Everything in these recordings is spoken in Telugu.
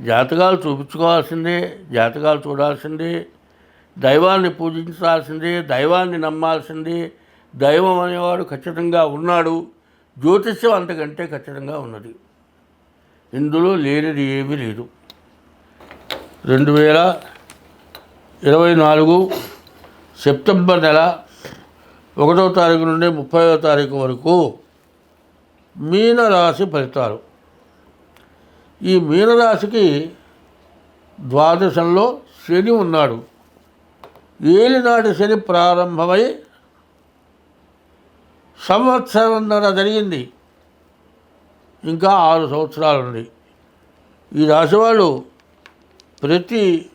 జాతకాలు చూపించుకోవాల్సిందే జాతకాలు చూడాల్సిందే దైవాన్ని పూజించాల్సిందే దైవాన్ని నమ్మాల్సిందే దైవం అనేవాడు ఖచ్చితంగా ఉన్నాడు జ్యోతిష్యం అంతకంటే ఖచ్చితంగా ఉన్నది. ఇందులో లేనిది ఏమీ లేదు. రెండు వేల ఇరవై నాలుగు సెప్టెంబర్ నెల ఒకటో తారీఖు నుండి ముప్పైవ తారీఖు వరకు మీనరాశి ఫలితాలు. ఈ మీనరాశికి ద్వాదశంలో శని ఉన్నాడు. ఏలినాటి శని ప్రారంభమై సంవత్సరంన్నర జరిగింది. ఇంకా ఆరు సంవత్సరాలు ఉంది ఈ రాశి వాళ్ళు ప్రతి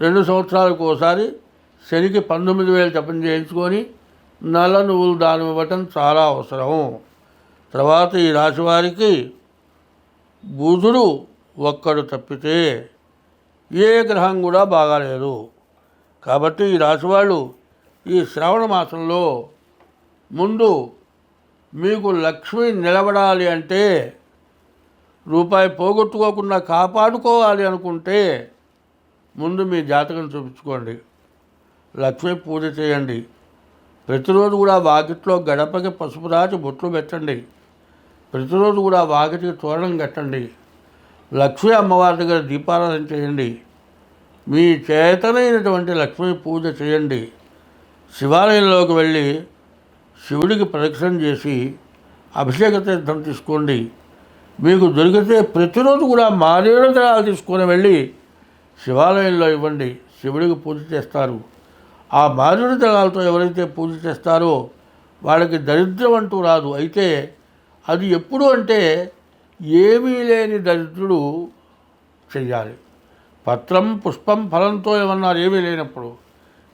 రెండు సంవత్సరాలకు ఒకసారి శనికి పంతొమ్మిది వేలు జపం చేయించుకొని నల్ల నువ్వులు దానం ఇవ్వటం చాలా అవసరం. తర్వాత ఈ రాశి వారికి బుధుడు ఒక్కడు తప్పితే ఏ గ్రహం కూడా బాగాలేదు. కాబట్టి ఈ రాశివాళ్ళు ఈ శ్రావణ మాసంలో ముందు మీకు లక్ష్మి నిలబడాలి అంటే రూపాయి పోగొట్టుకోకుండా కాపాడుకోవాలి అనుకుంటే ముందు మీ జాతకం చూపించుకోండి. లక్ష్మి పూజ చేయండి. ప్రతిరోజు కూడా వాకిట్లో గడపకి పసుపు రాసి బొట్లు పెట్టండి. ప్రతిరోజు కూడా వాకిటికి తోరణం కట్టండి. లక్ష్మీ అమ్మవారి దగ్గర దీపారాధన చేయండి. మీ చేతనైనటువంటి లక్ష్మీ పూజ చేయండి. శివాలయంలోకి వెళ్ళి శివుడికి ప్రదక్షిణ చేసి అభిషేక తీర్థం తీసుకోండి. మీకు దొరికితే ప్రతిరోజు కూడా మారేడు దళాలు తీసుకొని వెళ్ళి శివాలయంలో ఇవ్వండి. శివుడికి పూజ చేస్తారు. ఆ మారేడు దళాలతో ఎవరైతే పూజ చేస్తారో వాళ్ళకి దరిద్రం అంటూ రాదు. అయితే అది ఎప్పుడు అంటే ఏమీ లేని దరిద్రుడు చెయ్యాలి. పత్రం పుష్పం ఫలంతో ఏమన్నారు? ఏమీ లేనప్పుడు.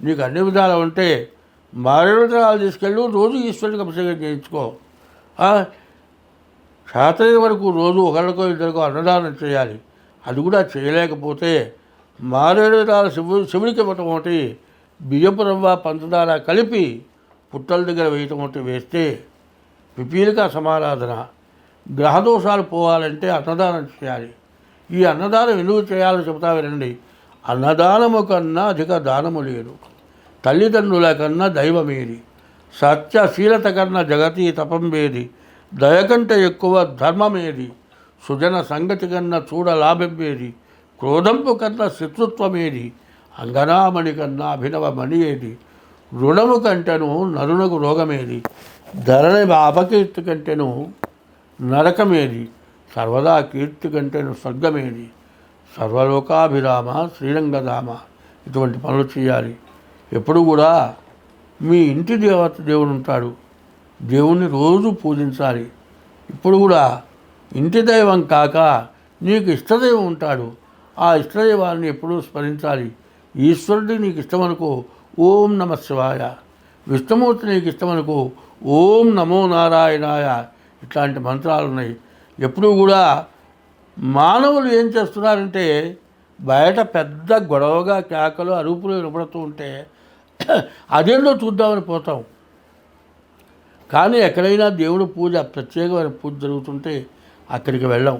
నీకు అన్ని విధాలు ఉంటే మారేడు తీసుకెళ్ళు రోజు ఈశ్వరుడికి అభిషేకం చేయించుకో. ఆ, వరకు రోజు ఒకరికో ఇద్దరికో అన్నదానం చేయాలి. అది కూడా చేయలేకపోతే మారేడు దళాలు శివు శివుడికి ఇవ్వటం ఒకటి బియ్యపు రవ్వ పంచదార కలిపి పుట్టల దగ్గర వేయటం ఒకటి వేస్తే పిపీలిక సమారాధన గ్రహదోషాలు పోవాలంటే అన్నదానం చేయాలి. ఈ అన్నదానం ఎందుకు చేయాలో చెబుతా వినండి. అన్నదానము కన్నా అధిక దానము లేదు. తల్లిదండ్రుల కన్నా దైవమేది. సత్యశీలత కన్నా జగతి తపంబేది. దయ కంటే ఎక్కువ ధర్మమేది. సుజన సంగతి కన్నా చూడ లాభమేది క్రోధంపు కన్నా శత్రుత్వమేది. అంగనామణి కన్నా అభినవమణి ఏది. రుణము కంటెను నరునకు రోగమేది. ధరణి అపకీర్తి కంటేను నరకమేది సర్వదా కీర్తి కంటేను స్వర్గమేది. సర్వలోకాభిరామ శ్రీరంగధామ ఇటువంటి పనులు చేయాలి. ఎప్పుడు కూడా మీ ఇంటి దేవత దేవుడు ఉంటాడు దేవుణ్ణి రోజు పూజించాలి. ఇప్పుడు కూడా ఇంటి దైవం కాక నీకు ఇష్టదైవం ఉంటాడు. ఆ ఇష్టదైవాన్ని ఎప్పుడూ స్మరించాలి. ఈశ్వరుడు నీకు ఇష్టమనుకో ఓం నమ శివాయ. విష్ణుమూర్తి నీకు ఇష్టమనుకో ఓం నమో నారాయణాయ ఇట్లాంటి మంత్రాలు ఉన్నాయి. ఎప్పుడూ కూడా మానవులు ఏం చేస్తున్నారంటే బయట పెద్ద గొడవగా కేకలు అరుపులు వినపడుతూ ఉంటే అదేంటో చూద్దామని పోతాం. కానీ ఎక్కడైనా దేవుడు పూజ ప్రత్యేకమైన పూజ జరుగుతుంటే అక్కడికి వెళ్ళాం.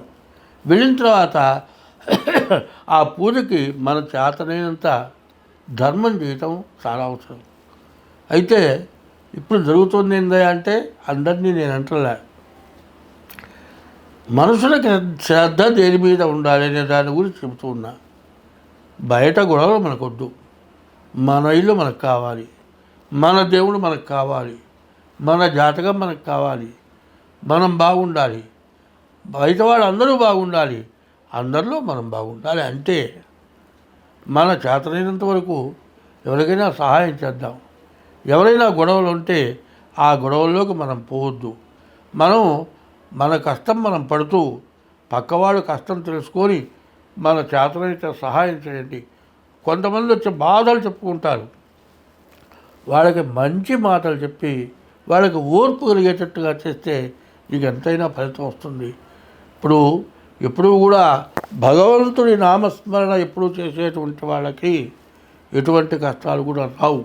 వెళ్ళిన తర్వాత ఆ పూజకి మన చేతనైనంత ధర్మం చేయటం చాలా అవసరం. అయితే ఇప్పుడు జరుగుతుంది ఏందా అంటే అందరినీ నేను అంటలే. మనుషులకి శ్రద్ధ దేని మీద ఉండాలి అనే దాని గురించి చెబుతూ ఉన్నా. బయట గొడవలు మనకొద్దు. మన ఇల్లు మనకు కావాలి. మన దేవుడు మనకు కావాలి. మన జాతకం మనకు కావాలి. మనం బాగుండాలి. బయట వాళ్ళు అందరూ బాగుండాలి. అందరిలో మనం బాగుండాలి అంటే మన చేతనైనంత వరకు ఎవరికైనా సహాయం చేద్దాం. ఎవరైనా గొడవలు ఉంటే ఆ గొడవల్లోకి మనం పోవద్దు. మనం మన కష్టం మనం పడుతూ పక్కవాడు కష్టం తెలుసుకొని మన చేతనైతే సహాయం చేయండి. కొంతమంది వచ్చి బాధలు చెప్పుకుంటారు. వాళ్ళకి మంచి మాటలు చెప్పి వాళ్ళకి ఓర్పు కలిగేటట్టుగా చేస్తే నీకు ఎంతైనా ఫలితం వస్తుంది. ఇప్పుడు ఎప్పుడూ కూడా భగవంతుడి నామస్మరణ ఎప్పుడూ చేసేటువంటి వాళ్ళకి ఎటువంటి కష్టాలు కూడా రావు.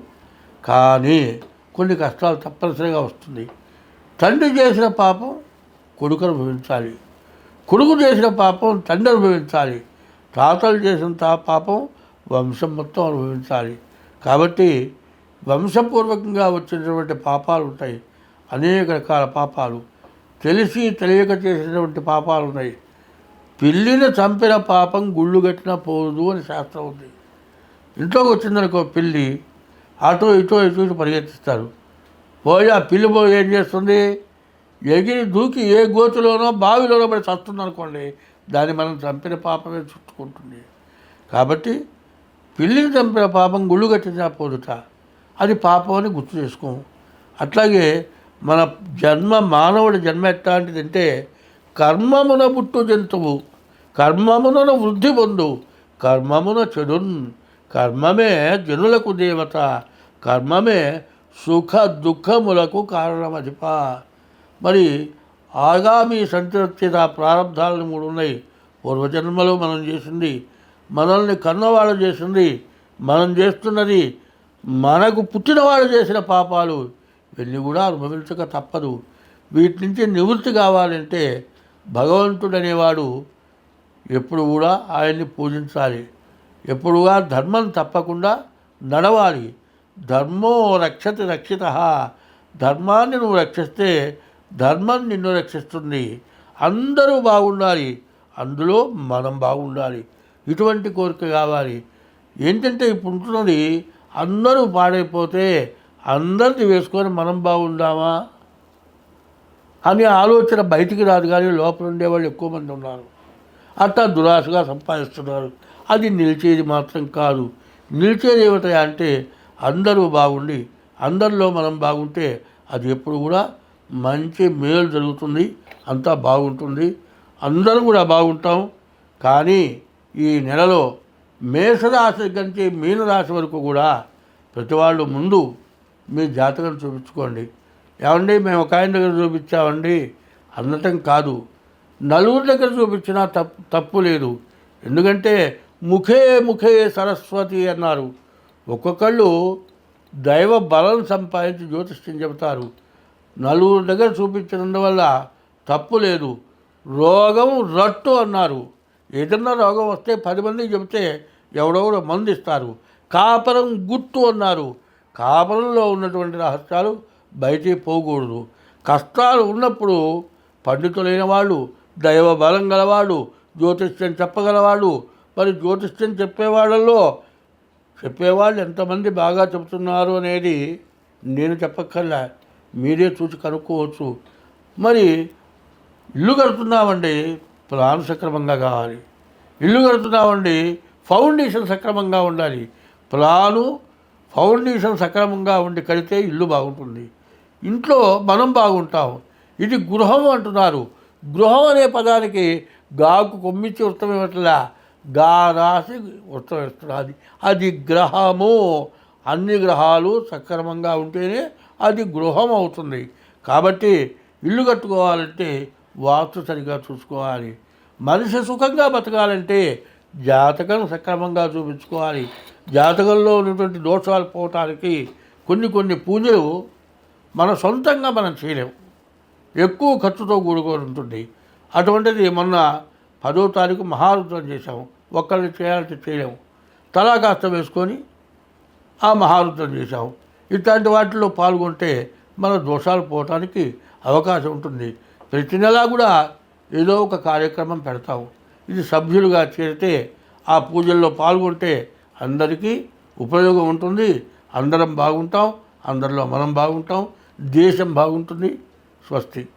కానీ కొన్ని కష్టాలు తప్పనిసరిగా వస్తుంది. తండ్రి చేసిన పాపం కొడుకు అనుభవించాలి కొడుకు చేసిన పాపం తండ్రి అనుభవించాలి. తాతలు చేసిన తా పాపం వంశం మొత్తం అనుభవించాలి. కాబట్టి వంశపూర్వకంగా వచ్చినటువంటి పాపాలు ఉంటాయి. అనేక రకాల పాపాలు. తెలిసి తెలియక చేసినటువంటి పాపాలు ఉన్నాయి. పిల్లిని చంపిన పాపం గుళ్ళు కట్టినా పోదు అని శాస్త్రం ఉంది. ఇంట్లోకి వచ్చిందనుకో పిల్లి అటో ఇటో ఇటు ఇటు పరిగెత్తిస్తారు. పోయి ఆ పిల్లి పోయి ఏం చేస్తుంది? ఎగిరి దూకి ఏ గోతులోనో బావిలోనో పడి చస్తుంది అనుకోండి దాన్ని మనం చంపిన పాపమే చుట్టుకుంటుంది. కాబట్టి పిల్లిని చంపిన పాపం గుళ్ళు కట్టిన పోదుట? అది పాపం అని గుర్తు చేసుకోము అట్లాగే మన జన్మ మానవుడి జన్మ ఎట్లాంటిదంటే కర్మమున పుట్టు జంతువు కర్మమున వృద్ధి పొందు కర్మమున చెడున్ కర్మమే జనులకు దేవత కర్మమే సుఖ దుఃఖములకు కారణమధిప మరి ఆగామి సంతృప్తిత ప్రారంధాలను మూడు ఉన్నాయి. పూర్వజన్మలో మనం చేసింది మనల్ని కన్నవాళ్ళు చేసింది మనం చేస్తున్నది మనకు పుట్టినవాడు చేసిన పాపాలు. ఇవన్నీ కూడా అనుభవించక తప్పదు. వీటి నుంచి నివృత్తి కావాలంటే భగవంతుడనేవాడు ఎప్పుడు కూడా ఆయన్ని పూజించాలి. ఎప్పుడుగా ధర్మం తప్పకుండా నడవాలి. ధర్మో రక్షతి రక్షిత. ధర్మాన్ని నువ్వు రక్షిస్తే ధర్మం నిన్ను రక్షిస్తుంది. అందరూ బాగుండాలి. అందులో మనం బాగుండాలి. ఇటువంటి కోరిక కావాలి. ఏంటంటే ఇప్పుడు ఉంటున్నది అందరూ పాడైపోతే అందరిది వేసుకొని మనం బాగుండామా? అనే ఆలోచన బయటికి రాదు కానీ లోపల ఉండేవాళ్ళు ఎక్కువ మంది ఉన్నారు. అట్లా దురాశగా సంపాదిస్తున్నారు. అది నిలిచేది మాత్రం కాదు. నిలిచేది ఏమిటి అంటే అందరూ బాగుండి అందరిలో మనం బాగుంటే అది ఎప్పుడు కూడా మంచి మేలు జరుగుతుంది అంతా బాగుంటుంది. అందరూ కూడా బాగుంటాం. కానీ ఈ నెలలో మేషరాశి కంటే మీనరాశి వరకు కూడా ప్రతి వాళ్ళు ముందు మీ జాతకం చూపించుకోండి. ఏమండి మేము ఒక ఆయన దగ్గర చూపించామండి. అనటం కాదు. నలుగురి దగ్గర చూపించినా తప్పు తప్పు లేదు. ఎందుకంటే ముఖే ముఖే సరస్వతి అన్నారు. ఒక్కొక్కళ్ళు దైవ బలం సంపాదించి జ్యోతిష్యం చెబుతారు. నలుగురు దగ్గర చూపించినందువల్ల తప్పు లేదు. రోగం రట్టు అన్నారు. ఏదన్నా రోగం వస్తే పది మందికి చెబితే ఎవడెవడో మందు ఇస్తారు. కాపరం గుట్టు అన్నారు. కాపరంలో ఉన్నటువంటి రహస్యాలు బయటికి పోకూడదు. కష్టాలు ఉన్నప్పుడు పండితులైన వాళ్ళు దైవ బలం గలవాడు జ్యోతిష్యం చెప్పగలవాడు మరి జ్యోతిష్యం చెప్పేవాళ్ళల్లో చెప్పేవాళ్ళు ఎంతమంది బాగా చెబుతున్నారు అనేది నేను చెప్పక్కర్లా. మీరే చూసి కనుక్కోవచ్చు. మరి ఇల్లు కడుతున్నామండి ప్లాన్ సక్రమంగా కావాలి. ఇల్లు కడుతున్నామండి ఫౌండేషన్ సక్రమంగా ఉండాలి. ప్లాను ఫౌండేషన్ సక్రమంగా ఉండి కడితే ఇల్లు బాగుంటుంది. ఇంట్లో మనం బాగుంటాం. ఇది గృహం అంటున్నారు. గృహం అనే పదానికి గాకు కొమ్మిచ్చి వృత్తం ఇవ్వట్లా గా రాసి వృత్తం అది గ్రహము. అన్ని గ్రహాలు సక్రమంగా ఉంటేనే అది గృహం అవుతుంది కాబట్టి ఇల్లు కట్టుకోవాలంటే వాస్తు సరిగా చూసుకోవాలి. మనిషి సుఖంగా బతకాలంటే జాతకం సక్రమంగా చూపించుకోవాలి. జాతకంలో ఉన్నటువంటి దోషాలు పోవటానికి కొన్ని కొన్ని పూజలు మన సొంతంగా మనం చేయలేము. ఎక్కువ ఖర్చుతో కూడుకొని ఉంటుంది. అటువంటిది మొన్న పదో తారీఖు మహారుద్రం చేశాము. ఒక్కరిని చేయాలంటే చేయలేము. తలా కాస్త వేసుకొని ఆ మహారుద్రం చేశాము. ఇట్లాంటి వాటిలో పాల్గొంటే మన దోషాలు పోవటానికి అవకాశం ఉంటుంది. ప్రతి నెలా కూడా ఏదో ఒక కార్యక్రమం పెడతాము. ఇది సభ్యులుగా చేరితే ఆ పూజల్లో పాల్గొంటే అందరికీ ఉపయోగం ఉంటుంది. అందరం బాగుంటాం. అందరిలో మనం బాగుంటాం. దేశం బాగుంటుంది. స్వస్తి.